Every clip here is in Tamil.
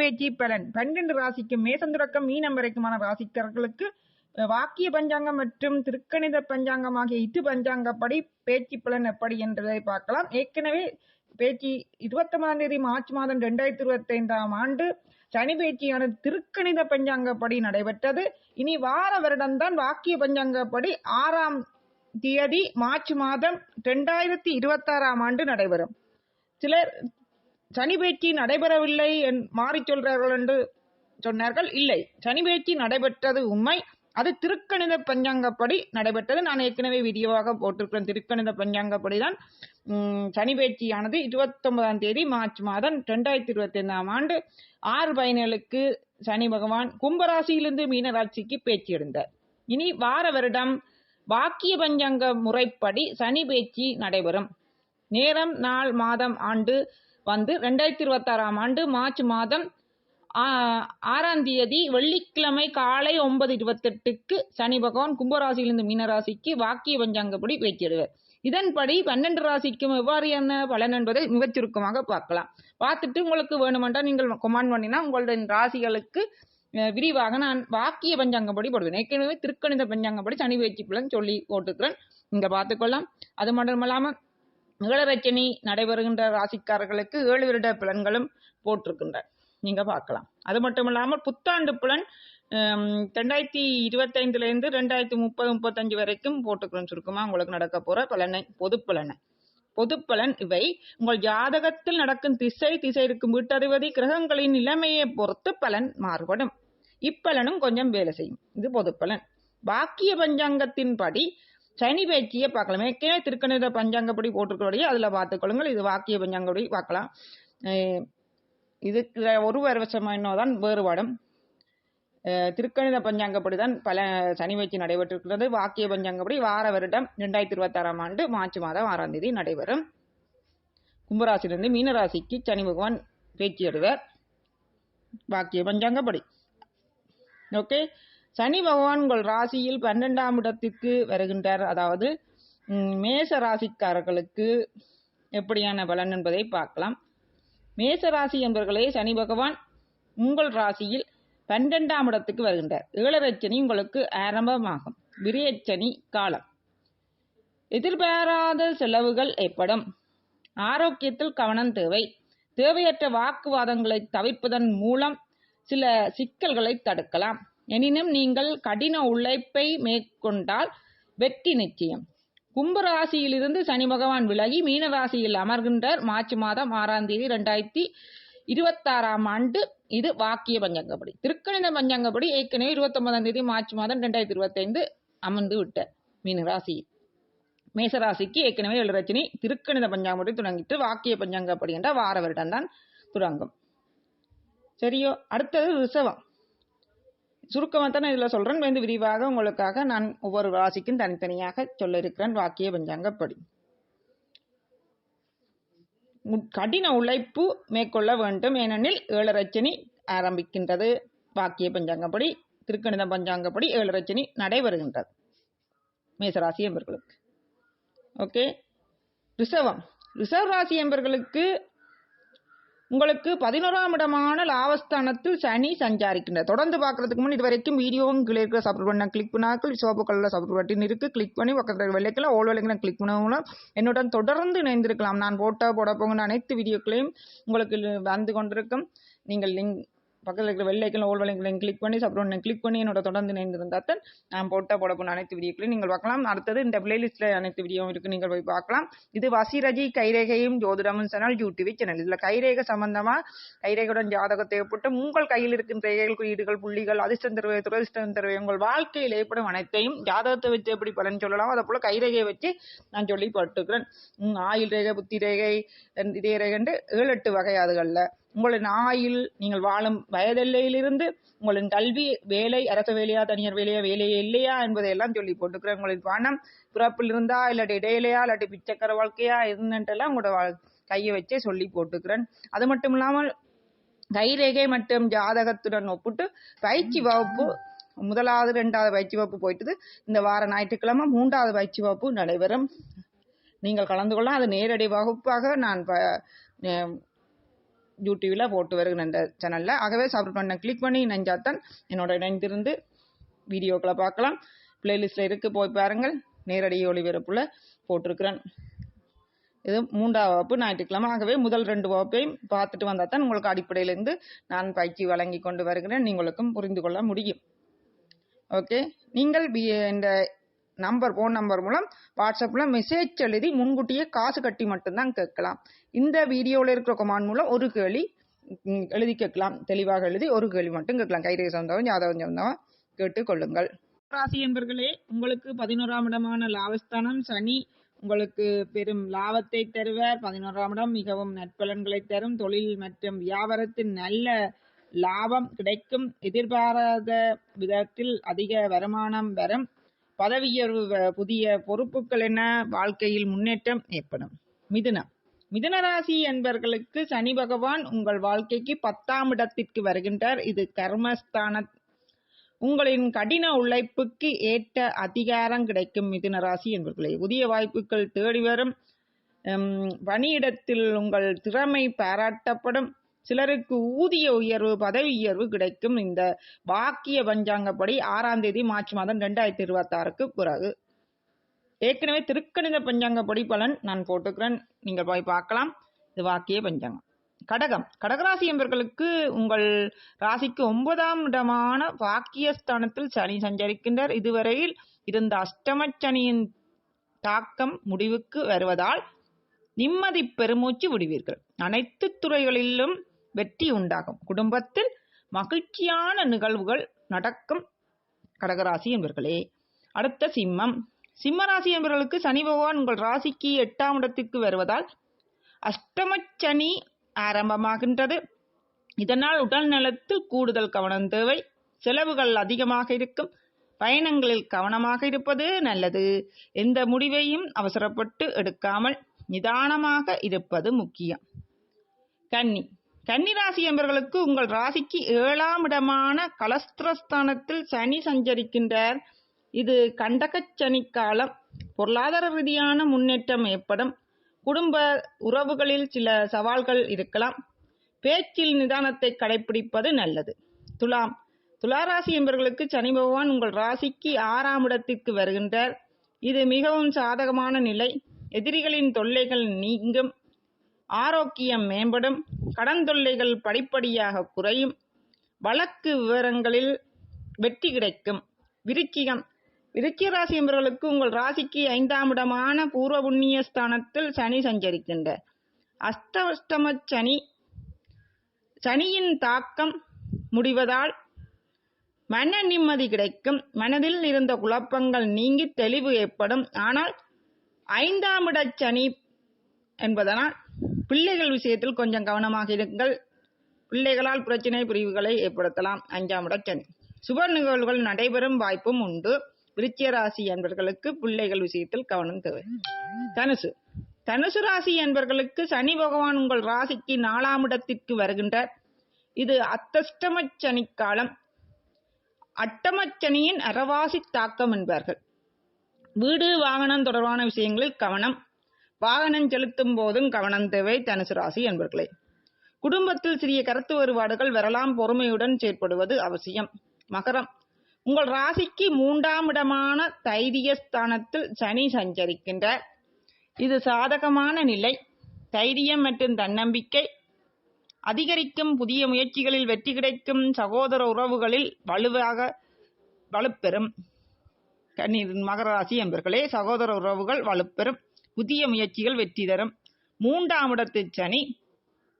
பேச்சு பலன். பன்னிரண்டு ராசிக்கும் மேசம் மீனம் வரைக்குமான ராசிக்காரர்களுக்கு வாக்கிய பஞ்சாங்கம் மற்றும் திருக்கணித பஞ்சாங்கம் ஆகிய இரு பஞ்சாங்கப்படி பேச்சு பலன் எப்படி என்பதை பார்க்கலாம். ஏற்கனவே பேச்சு இருபத்தொன்பதாம் தேதி மார்ச் மாதம் இரண்டாயிரத்தி இருபத்தி ஐந்தாம் ஆண்டு சனி பேச்சியான திருக்கணித பஞ்சாங்கப்படி நடைபெற்றது. இனி வார வருடம்தான் வாக்கிய பஞ்சாங்கப்படி ஆறாம் தேதி மார்ச் மாதம் இரண்டாயிரத்தி இருபத்தாறாம் ஆண்டு நடைபெறும். சிலர் சனி பேச்சு நடைபெறவில்லை என் மாறி சொல்றார்கள் என்று சொன்னார்கள். இல்லை சனி பேச்சு நடைபெற்றது உண்மை. அது திருக்கணித பஞ்சாங்கப்படி நடைபெற்றது. நான் ஏற்கனவே வீடியோவாக போட்டிருக்கிறேன். திருக்கணித பஞ்சாங்கப்படி தான் சனி பேச்சியானது இருபத்தொன்பதாம் தேதி மார்ச் மாதம் ரெண்டாயிரத்தி இருபத்தி ஐந்தாம் ஆண்டு ஆறு பயணிகளுக்கு சனி பகவான் கும்பராசியிலிருந்து மீனராசிக்கு பேச்சு எடுத்தார் இனி வார வருடம் வாக்கிய பஞ்சாங்க முறைப்படி சனி பேச்சு நடைபெறும். நேரம் நாள் மாதம் ஆண்டு வந்து ரெண்டாயிரத்தி இருபத்தாறாம் ஆண்டு மார்ச் மாதம் ஆறாம் தேதி வெள்ளிக்கிழமை காலை ஒன்பது இருபத்தெட்டுக்கு சனி பகவான் கும்பராசியிலிருந்து மீனராசிக்கு வாக்கிய பஞ்சாங்கப்படி பேச்சிடுவார் இதன்படி பன்னெண்டு ராசிக்கும் எவ்வாறான பலன் என்பதை மிகச் சுருக்கமாக பார்க்கலாம். பார்த்துட்டு உங்களுக்கு வேணுமென்றால் நீங்கள் கொமாண்ட் பண்ணினா உங்களுடைய ராசிகளுக்கு விரிவாக நான் வாக்கிய பஞ்சாங்கப்படி போடுவேன். ஏற்கனவே திருக்கணித பஞ்சாங்கப்படி சனி பயிற்சி பலன் சொல்லி போட்டுக்கிறேன் நீங்கள் பார்த்துக்கொள்ளலாம். அது மட்டுமல்லாமல் ஏழரச்சனி நடைபெறுகின்ற ராசிக்காரர்களுக்கு ஏழு வருட பலன்களும் போட்டிருக்கின்றன. நீங்க பார்க்கலாம். அது மட்டும் இல்லாமல் புத்தாண்டு புலன் ரெண்டாயிரத்தி இருபத்தைந்துல இருந்து ரெண்டாயிரத்தி முப்பது முப்பத்தஞ்சு வரைக்கும் போட்டுக்கிறோம் சுருக்கமா உங்களுக்கு நடக்க போற பலனை பொது பலனை. பொதுப்பலன் இவை. உங்கள் ஜாதகத்தில் நடக்கும் திசை திசை இருக்கும் வீட்டதிபதி கிரகங்களின் நிலைமையை பொறுத்து பலன் மாறுபடும். இப்பலனும் கொஞ்சம் வேலை செய்யும். இது பொதுப்பலன் பாக்கிய பஞ்சாங்கத்தின்படி சனி பேச்சியை பார்க்கலாம். ஏற்கனவே திருக்கணித பஞ்சாங்கப்படி போட்டிருக்கிறோடைய அதில் பார்த்துக்கொள்ளுங்கள். இது வாக்கிய பஞ்சாங்கப்படி பார்க்கலாம். இதுக்கு ஒரு வருஷமா தான் வேறுபாடும் திருக்கணித பஞ்சாங்கப்படி தான் பல சனி பயிற்சி நடைபெற்றிருக்கிறது. வாக்கிய பஞ்சாங்கப்படி வார வருடம் ரெண்டாயிரத்தி இருபத்தாறாம் ஆண்டு மார்ச் மாதம் ஆறாம் தேதி நடைபெறும். கும்பராசிலிருந்து மீனராசிக்கு சனி பகவான் பேச்சு எடுவர் வாக்கிய பஞ்சாங்கப்படி. ஓகே? சனி பகவான் உங்கள் ராசியில் பன்னெண்டாம் இடத்திற்கு வருகின்றார். அதாவது மேச ராசிக்காரர்களுக்கு எப்படியான பலன் என்பதை பார்க்கலாம். மேச ராசி என்பவர்களே சனி பகவான் உங்கள் ராசியில் பன்னெண்டாம் இடத்துக்கு வருகின்றார். ஏழரைச்சனி உங்களுக்கு ஆரம்பமாகும். விரியச்சனி காலம். எதிர்பாராத செலவுகள் ஏற்படும். ஆரோக்கியத்தில் கவனம் தேவை. தேவையற்ற வாக்குவாதங்களை தவிர்ப்பதன் மூலம் சில சிக்கல்களை தடுக்கலாம். எனினும் நீங்கள் கடின உழைப்பை மேற்கொண்டால் வெற்றி நிச்சயம். கும்பராசியிலிருந்து சனி பகவான் விலகி மீனராசியில் அமர்கின்றார். மார்ச் மாதம் ஆறாம் தேதி ரெண்டாயிரத்தி இருபத்தாறாம் ஆண்டு. இது வாக்கிய பஞ்சாங்கப்படி. திருக்கணித பஞ்சாங்கப்படி ஏற்கனவே இருபத்தொன்பதாம் தேதி மார்ச் மாதம் ரெண்டாயிரத்தி இருபத்தைந்து அமர்ந்து விட்டார் மீனராசி மேசராசிக்கு ஏற்கனவே ஏழு திருக்கணித பஞ்சாங்கப்படி தொடங்கிட்டு வாக்கிய பஞ்சாங்கப்படி என்ற வார வருடம் தான் தொடங்கும். சரியோ அடுத்தது ரிஷவம் சுருக்கமாக தான் இதில் சொல்கிறேன் வந்து விரிவாக உங்களுக்காக நான் ஒவ்வொரு ராசிக்கும் தனித்தனியாக சொல்ல இருக்கிறேன் வாக்கிய பஞ்சாங்கப்படி. கடின உழைப்பு மேற்கொள்ள வேண்டும். ஏனெனில் ஏழரச்சனி ஆரம்பிக்கின்றது. வாக்கிய பஞ்சாங்கப்படி திருக்கணித பஞ்சாங்கப்படி ஏழரச்சனி நடைபெறுகின்றது. மேசராசி என்பர்களுக்கு. ஓகே? ரிசவம் ரிசர்வ் ராசி என்பர்களுக்கு உங்களுக்கு பதினோராம் இடமான லாபஸ்தானத்தில் சனி சஞ்சாரிக்கின்றார். தொடர்ந்து பார்க்கறதுக்கு முன் இது வரைக்கும் வீடியோவும் கீழே இருக்கிற சப்ஸ்கிரைப் பண்ண கிளிக் பண்ணாக்கள் சோப்பு கலரில் சப்ஸ்கிரைப் பட்டின் இருக்கு. கிளிக் பண்ணி பக்கத்தில் வெள்ளைக்கெல்லாம் ஓல் விலைக்கெல்லாம் கிளிக் பண்ணவங்களும் என்னுடன் தொடர்ந்து இணைந்திருக்கலாம். நான் போட்டோ போட போகிற அனைத்து வீடியோக்களையும் உங்களுக்கு வந்து கொண்டிருக்கும். நீங்கள் லிங்க் பக்கத்தில் இருக்கிற வெள்ளைக்கெல்லாம் ஓல் வெள்ளைக்கெல்லாம் கிளிக் பண்ணி சப்ஸ்கிரைப் கிளிக் பண்ணி என்னோட தொடர்ந்து இணைந்திருந்தால் தான் நான் போட்ட போட போன அனைத்து வீடியோக்களையும் நீங்கள் பார்க்கலாம். அடுத்தது இந்த பிளேலிஸ்ட்டில் அனைத்து வீடியோவும் இருக்கு நீங்கள் போய் பார்க்கலாம். இது வசிரஜி கைரேகையும் ஜோதிடமும் சேனல் யூடியூப் சேனல் இதில் கைரேகை சம்பந்தமாக கைரேகையுடன் ஜாதகத்தை போட்டு உங்கள் கையில் இருக்கும் ரேகைகள் குறியீடுகள் புள்ளிகள் அதிர்ஷ்டம் தருவை துரதிர்ஷ்டம் தருவை உங்கள் வாழ்க்கையில் ஏற்படும் அனைத்தையும் ஜாதகத்தை வச்சு எப்படி பலன் சொல்லலாம் அதை போல் கைரேகையை வச்சு நான் சொல்லி பட்டுக்கிறேன் ஆயுள் ரேகை புத்தி ரேகை இதய இதே ரேகைண்டு ஏழு எட்டு வகை அதுகளில். உங்களின் ஆயில் நீங்கள் வாழும் வயதெல்லையிலிருந்து உங்களின் கல்வி வேலை அரசு வேலையா தனியார் வேலையா வேலையா இல்லையா என்பதையெல்லாம் சொல்லி போட்டுக்கிறேன் உங்களின் பணம் பிறப்பில் இருந்தா இல்லாட்டி இடையிலையா இல்லாட்டி பிச்சைக்கர வாழ்க்கையா என்னன்ட்டெல்லாம் உங்களோட வாழ்- கையை வச்சே சொல்லி போட்டுக்கிறேன் அது மட்டும் இல்லாமல் கைரேகை மற்றும் ஜாதகத்துடன் ஒப்பிட்டு பயிற்சி வகுப்பு முதலாவது ரெண்டாவது பயிற்சி வகுப்பு போயிட்டது. இந்த வார ஞாயிற்றுக்கிழமை மூன்றாவது பயிற்சி வகுப்பு நடைபெறும். நீங்கள் கலந்து கொள்ளலாம். அது நேரடி வகுப்பாக நான் ப- அஹ் போட்டு வருகிறேன் இந்த சேனலில் ஆகவே சப்ஸ்கிரைப் பண்ண கிளிக் பண்ணி இணைஞ்சாத்தான் என்னோட இணைந்திருந்து வீடியோக்களை பார்க்கலாம். பிளேலிஸ்ட்டில் இருக்குது போய் பாருங்கள். நேரடி ஒளிபரப்புல போட்டிருக்கிறேன். இது மூன்றாவது வகுப்பு ஞாயிற்றுக்கிழமை. ஆகவே முதல் ரெண்டு வகுப்பையும் பார்த்துட்டு வந்தால் தான் உங்களுக்கு அடிப்படையிலேருந்து நான் பயிற்சி வழங்கி கொண்டு வருகிறேன். நீங்களுக்கும் புரிந்து கொள்ள முடியும். ஓகே நீங்கள் பி- இந்த நம்பர் ஃபோன் நம்பர் மூலம் வாட்ஸ்அப்பில் மெசேஜ் எழுதி முன்கூட்டியே காசு கட்டி மட்டும்தான் கேட்கலாம். இந்த வீடியோவில் இருக்கிற கொமான் மூலம் ஒரு கேள்வி எழுதி கேட்கலாம். தெளிவாக எழுதி ஒரு கேள்வி மட்டும் கேட்கலாம். கைரேகை சொந்தவன் ஜாதகம் சொந்தவன் கேட்டுக்கொள்ளுங்கள் ராசி என்பர்களே உங்களுக்கு பதினோராம் இடமான லாபஸ்தானம் சனி உங்களுக்கு பெரும் லாபத்தை தருவார். பதினோராம் இடம் மிகவும் நற்பலன்களை தரும். தொழில் மற்றும் வியாபாரத்தில் நல்ல லாபம் கிடைக்கும். எதிர்பாராத விதத்தில் அதிக வருமானம் வரும். பதவியர்வு வ- புதிய பொறுப்புகள் என வாழ்க்கையில் முன்னேற்றம் ஏற்படும். மிதுனம். மிதுனராசி என்பவர்களுக்கு சனி பகவான் உங்கள் வாழ்க்கைக்கு பத்தாம் இடத்திற்கு வருகின்றார். இது கர்மஸ்தான உங்களின் கடின உழைப்புக்கு ஏற்ற அதிகாரம் கிடைக்கும் மிதுனராசி என்பவர்களே புதிய வாய்ப்புகள் தேடி வரும். பணியிடத்தில் உங்கள் திறமை பாராட்டப்படும். சிலருக்கு ஊதிய உயர்வு பதவி உயர்வு கிடைக்கும். இந்த வாக்கிய பஞ்சாங்கப்படி ஆறாம் தேதி மார்ச் மாதம் ரெண்டாயிரத்தி இருபத்தி ஆறுக்கு பிறகு. ஏற்கனவே திருக்கணித பஞ்சாங்கப்படி பலன் நான் போட்டுக்கிறேன். நீங்கள் போய் பார்க்கலாம். இது வாக்கிய பஞ்சாங்கம். கடகம். கடகராசி என்பவர்களுக்கு உங்கள் ராசிக்கு ஒன்பதாம் இடமான வாக்கியஸ்தானத்தில் சனி சஞ்சரிக்கின்றார். இதுவரையில் இருந்த அஷ்டம சனியின் தாக்கம் முடிவுக்கு வருவதால் நிம்மதி பெருமூச்சு விடுவீர்கள். அனைத்து துறைகளிலும் வெற்றி உண்டாகும். குடும்பத்தில் மகிழ்ச்சியான நிகழ்வுகள் நடக்கும். கடகராசி என்பர்களே அடுத்த சிம்மம். சிம்ம ராசி என்பவர்களுக்கு சனி பகவான் உங்கள் ராசிக்கு எட்டாம் இடத்துக்கு வருவதால் அஷ்டம சனி ஆரம்பமாகின்றது. இதனால் உடல் நலத்தில் கூடுதல் கவனம் தேவை. செலவுகள் அதிகமாக இருக்கும். பயணங்களில் கவனமாக இருப்பது நல்லது. எந்த முடிவையும் அவசரப்பட்டு எடுக்காமல் நிதானமாக இருப்பது முக்கியம். கன்னி கன்னிராசி என்பவர்களுக்கு உங்கள் ராசிக்கு ஏழாம் இடமான கலஸ்திரஸ்தானத்தில் சனி சஞ்சரிக்கின்றார். இது கண்டகச் சனி காலம் பொருளாதார ரீதியான முன்னேற்றம் ஏற்படும். குடும்ப உறவுகளில் சில சவால்கள் இருக்கலாம். பேச்சில் நிதானத்தை கடைபிடிப்பது நல்லது. துலாம். துளாராசி என்பவர்களுக்கு சனி பகவான் உங்கள் ராசிக்கு ஆறாம் இடத்திற்கு வருகின்றார். இது மிகவும் சாதகமான நிலை. எதிரிகளின் தொல்லைகள் நீங்கும். ஆரோக்கியம் மேம்படும். கடன் தொல்லைகள் படிப்படியாக குறையும். வழக்கு விவரங்களில் வெற்றி கிடைக்கும். விருச்சிகம். விருச்சிக ராசி என்பவர்களுக்கு உங்கள் ராசிக்கு ஐந்தாம் இடமான பூர்வ புண்ணிய ஸ்தானத்தில் சனி சஞ்சரிக்கின்ற அஷ்டம சனி. சனியின் தாக்கம் முடிவதால் மன நிம்மதி கிடைக்கும். மனதில் இருந்த குழப்பங்கள் நீங்கி தெளிவு ஏற்படும். ஆனால் ஐந்தாம் இட சனி என்பதனால் பிள்ளைகள் விஷயத்தில் கொஞ்சம் கவனமாக இருங்கள். பிள்ளைகளால் பிரச்சனை பிரிவுகளை ஏற்படுத்தலாம். அஞ்சாம் இட சனி சுப நிகழ்வுகள் நடைபெறும் வாய்ப்பும் உண்டு. விருச்சிய ராசி என்பவர்களுக்கு பிள்ளைகள் விஷயத்தில் கவனம் தேவை. தனுசு. தனுசு ராசி என்பர்களுக்கு சனி பகவான் உங்கள் ராசிக்கு நாலாம் இடத்திற்கு வருகின்றார். இது அத்தஷ்டம சனி காலம் அட்டமச்சனியின் அறவாசி தாக்கம் என்பார்கள். வீடு வாகனம் தொடர்பான விஷயங்களில் கவனம். வாகனம் செலுத்தும் போதும் கவனம் தேவை தனுசு ராசி என்பர்களே குடும்பத்தில் சிறிய கருத்து வேறுபாடுகள் வரலாம் பொறுமையுடன் செயற்படுவது அவசியம். மகரம். உங்கள் ராசிக்கு மூன்றாம் இடமான தைரியஸ்தானத்தில் சனி சஞ்சரிக்கின்றார். இது சாதகமான நிலை. தைரியம் மற்றும் தன்னம்பிக்கை. அதிகரிக்கும் புதிய முயற்சிகளில் வெற்றி கிடைக்கும் சகோதர உறவுகளில் வலுவாக வலுப்பெறும். கண்ணீர் மகர ராசி என்பர்களே சகோதர உறவுகள் வலுப்பெறும். புதிய முயற்சிகள் வெற்றி தரும். மூன்றாம் இடத்து சனி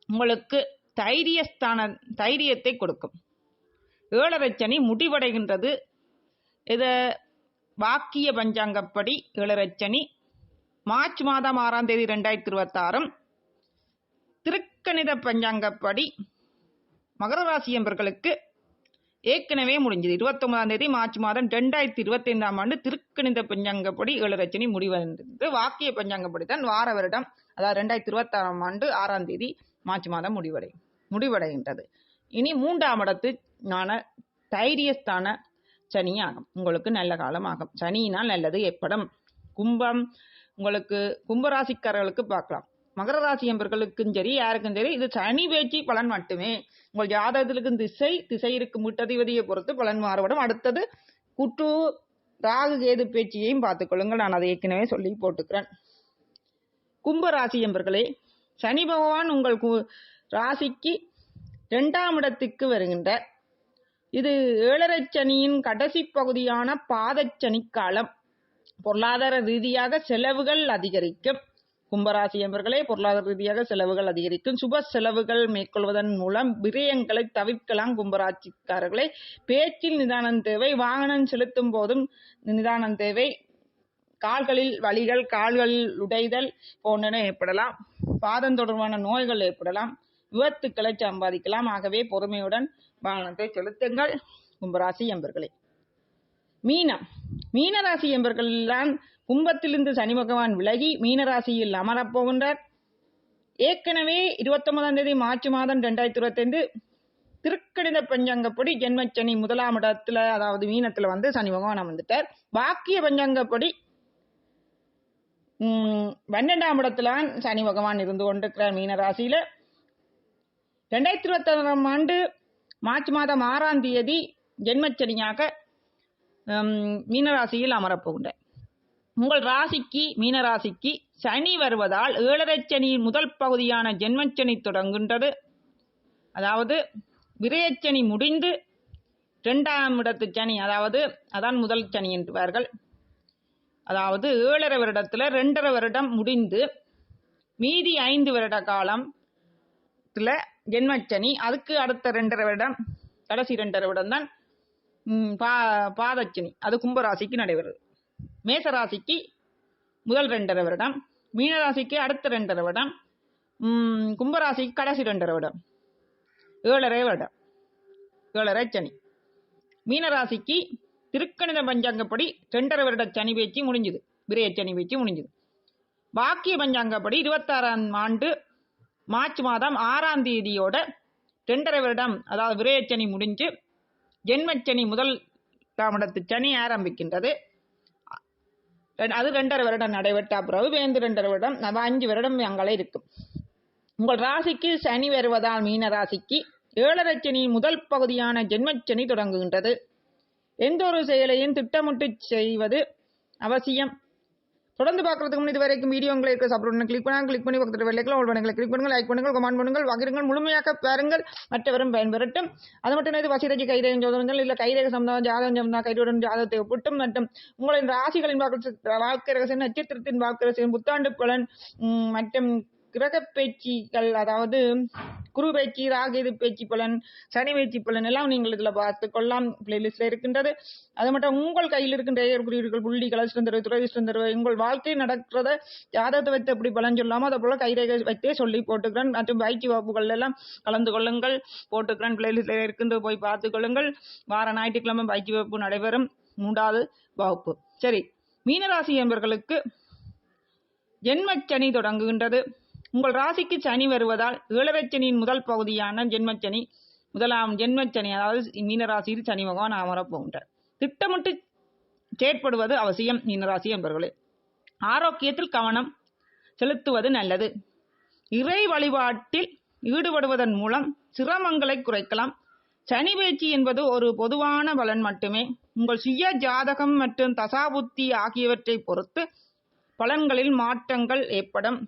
உங்களுக்கு தைரியஸ்தான தைரியத்தை கொடுக்கும். ஏழரை சனி முடிவடைகின்றது. இத வாக்கிய பஞ்சாங்கப்படி ஏழரை சனி மார்ச் மாதம் ஆறாம் தேதி ரெண்டாயிரத்தி இருபத்தாறும் திருக்கணித பஞ்சாங்கப்படி மகர ராசி என்பர்களுக்கு ஏற்கனவே முடிஞ்சது. இருபத்தொன்பதாம் தேதி மார்ச் மாதம் ரெண்டாயிரத்தி இருபத்தி ஐந்தாம் ஆண்டு திருக்கணித பஞ்சாங்கப்படி ஏழரச்சனி முடிவடைந்தது வாக்கிய பஞ்சாங்கப்படி தான் வார வருடம் அதாவது ரெண்டாயிரத்தி இருபத்தாறாம் ஆண்டு ஆறாம் தேதி மார்ச் மாதம் முடிவடை முடிவடைகின்றது. இனி மூன்றாம் இடத்து ஞான தைரியஸ்தான சனியாகும். உங்களுக்கு நல்ல காலம் ஆகும் சனியினால் நல்லது ஏற்படும். கும்பம் உங்களுக்கு கும்பராசிக்காரர்களுக்கு பார்க்கலாம். மகர ராசி என்பர்களுக்கும் சரி யாருக்கும் சரி இது சனி பேச்சு பலன் மட்டுமே. உங்கள் ஜாதகத்திற்கு திசை திசை இருக்கும் வீட்டதிபதியை பொறுத்து பலன் மாறுபடும். அடுத்தது குட்டு ராகு கேது பேச்சியையும் பார்த்துக்கொள்ளுங்கள் நான் அதை ஏற்கனவே சொல்லி போட்டுக்கிறேன். கும்ப ராசி என்பர்களே சனி பகவான் உங்கள் கு- ராசிக்கு இரண்டாம் இடத்துக்கு வருகின்ற இது ஏழரை சனியின் கடைசி பகுதியான பாதச்சனி காலம் பொருளாதார ரீதியாக செலவுகள் அதிகரிக்கும். கும்பராசி என்பர்களே பொருளாதார ரீதியாக செலவுகள் அதிகரிக்கும். சுப செலவுகள் மேற்கொள்வதன் மூலம் விரயங்களை தவிர்க்கலாம் கும்பராசிக்காரர்களே. பேச்சில் நிதானம் தேவை வாகனம் செலுத்தும் போதும் நிதானம் தேவை. கால்களில் வலிகள் கால்களில் உடைதல் போன்றன ஏற்படலாம். பாதம் தொடர்பான நோய்கள் ஏற்படலாம். விபத்துக்களை சம்பாதிக்கலாம். ஆகவே பொறுமையுடன் வாகனத்தை செலுத்துங்கள் கும்பராசி என்பர்களே. மீனம். மீனராசி என்பர்கள்தான் கும்பத்திலிருந்து சனி பகவான் விலகி மீனராசியில் அமரப்போகின்றார் ஏற்கனவே இருபத்தொன்பதாம் தேதி மார்ச் மாதம் ரெண்டாயிரத்தி இருபத்தைந்து திருக்கணித பஞ்சாங்கப்படி ஜென்மச்சனி முதலாம் இடத்துல அதாவது மீனத்துல வந்து சனி பகவான் அமர்ந்துட்டார். பாக்கிய பஞ்சாங்கப்படி உம், பன்னெண்டாம் இடத்துல சனி பகவான் இருந்து கொண்டிருக்கிறார் மீனராசியில. ரெண்டாயிரத்தி இருபத்தாறாம் ஆண்டு மார்ச் மாதம் ஆறாம் தேதி ஜென்மச்சனியாக மீனராசியில் அமரப்போகின்றார் உங்கள் ராசிக்கு மீனராசிக்கு சனி வருவதால் ஏழரை சனியின் முதல் பகுதியான ஜென்மச்சனி தொடங்குகின்றது. அதாவது விரயச்சனி முடிந்து ரெண்டாம் இடத்து சனி அதாவது அதான் முதல் சனி என்றுவார்கள் அதாவது ஏழரை வருடத்தில் ரெண்டரை வருடம் முடிந்து மீதி ஐந்து வருட காலத்தில் ஜென்மச்சனி அதுக்கு அடுத்த ரெண்டரை வருடம் கடைசி ரெண்டரை வருடம் தான் பா பாதச்சனி அது கும்பராசிக்கு நடைபெறுது. மேசராசிக்கு முதல் ரெண்டரை வருடம் மீனராசிக்கு அடுத்த ரெண்டரை வருடம் கும்பராசிக்கு கடைசி ரெண்டரை வருடம். ஏழரை வருடம். ஏழரை சனி. மீனராசிக்கு திருக்கணித பஞ்சாங்கப்படி ரெண்டரை வருட சனி பேச்சு முடிஞ்சுது. விரைய சனி பேச்சு முடிஞ்சுது. பாக்கிய பஞ்சாங்கப்படி இருபத்தாறாம் ஆண்டு மார்ச் மாதம் ஆறாம் தேதியோட ரெண்டரை வருடம் அதாவது விரயச்சனி முடிஞ்சு ஜென்மச்சனி முதல் தாமடத்து சனி ஆரம்பிக்கின்றது. அது ரெண்டரை வருடம் நடைபெற்ற பிறகு வேந்து ரெண்டரை வருடம் அஞ்சு வருடம் அங்கே இருக்கும். உங்கள் ராசிக்கு சனி வருவதால் மீன ராசிக்கு ஏழரை முதல் பகுதியான ஜென்மச்சனி தொடங்குகின்றது. எந்த ஒரு செயலையும் திட்டமிட்டு செய்வது அவசியம். தொடர்ந்து பார்க்கறதுக்கு முன்னாடி இது வரைக்கும் வீடியோ உங்களுக்கு சப்ரூட் கிளிக் பண்ணாங்க கிளிக் பண்ணி பக்கத்தில் வெள்ளைக்கில் ஒரு பண்ணுங்கள் கிளிக் பண்ணுங்கள் லைக் பண்ணுங்கள் கமெண்ட் பண்ணுங்கள் வகிருங்கள் முழுமையாக பாருங்கள். மற்றவரும் பயன்பெறட்டும். அது மட்டும் இது வசிரஜி கைரேகம் ஜோதனங்கள் இல்லை கைரேக சம்பந்தம் ஜாதகம் சம்பந்தம் கைதுடன் ஜாதகத்தை ஒப்பிட்டும் மற்றும் உங்களின் ராசிகளின் வாக்கு வாழ்க்கை ரகசியம் நட்சத்திரத்தின் வாழ்க்கை ரகசியம் புத்தாண்டு பலன் மற்றும் கிரக பேச்சுக்கள் அதாவது குரு பேச்சு ராகேது பேச்சு பலன் சனி பேச்சு பலன் எல்லாம் நீங்கள் இதில் பார்த்து கொள்ளலாம். பிளேலிஸ்ட்ல இருக்கின்றது. அது மட்டும் உங்கள் கையில் இருக்கின்ற ஏற்குறியீர்கள் புள்ளி கலசிடம் தருவது துறையிஷ்டம் தருவது உங்கள் வாழ்க்கை நடக்கிறத ஜாதகத்தை வைத்து எப்படி பலன் சொல்லாமல் அதை போல கைரேகை வைத்தே சொல்லி போட்டுக்கிறேன். மற்றும் பயிற்சி வகுப்புகள் எல்லாம் கலந்து கொள்ளுங்கள். போட்டுக்கிறேன். பிளேலிஸ்ட்ல இருக்கின்றது போய் பார்த்து கொள்ளுங்கள். வார ஞாயிற்றுக்கிழமை பயிற்சி வகுப்பு நடைபெறும். மூன்றாவது வகுப்பு. சரி. மீனராசி என்பவர்களுக்கு ஜென்மச்சனி தொடங்குகின்றது. உங்கள் ராசிக்கு சனி வருவதால் ஏழரைச்சனியின் முதல் பகுதியான ஜென்மச்சனி முதலாம் ஜென்மச்சனி அதாவது மீனராசியில் சனி பகவான் அமரப்போகின்றார் திட்டமிட்டு செயற்படுவது அவசியம் மீனராசி என்பவர்களே ஆரோக்கியத்தில் கவனம் செலுத்துவது நல்லது. இறை வழிபாட்டில் ஈடுபடுவதன் மூலம் சிரமங்களை குறைக்கலாம். சனி பேச்சு என்பது ஒரு பொதுவான பலன் மட்டுமே. உங்கள் சுய ஜாதகம் மற்றும் தசாபுத்தி ஆகியவற்றை பொறுத்து பலன்களில் மாற்றங்கள் ஏற்படும்.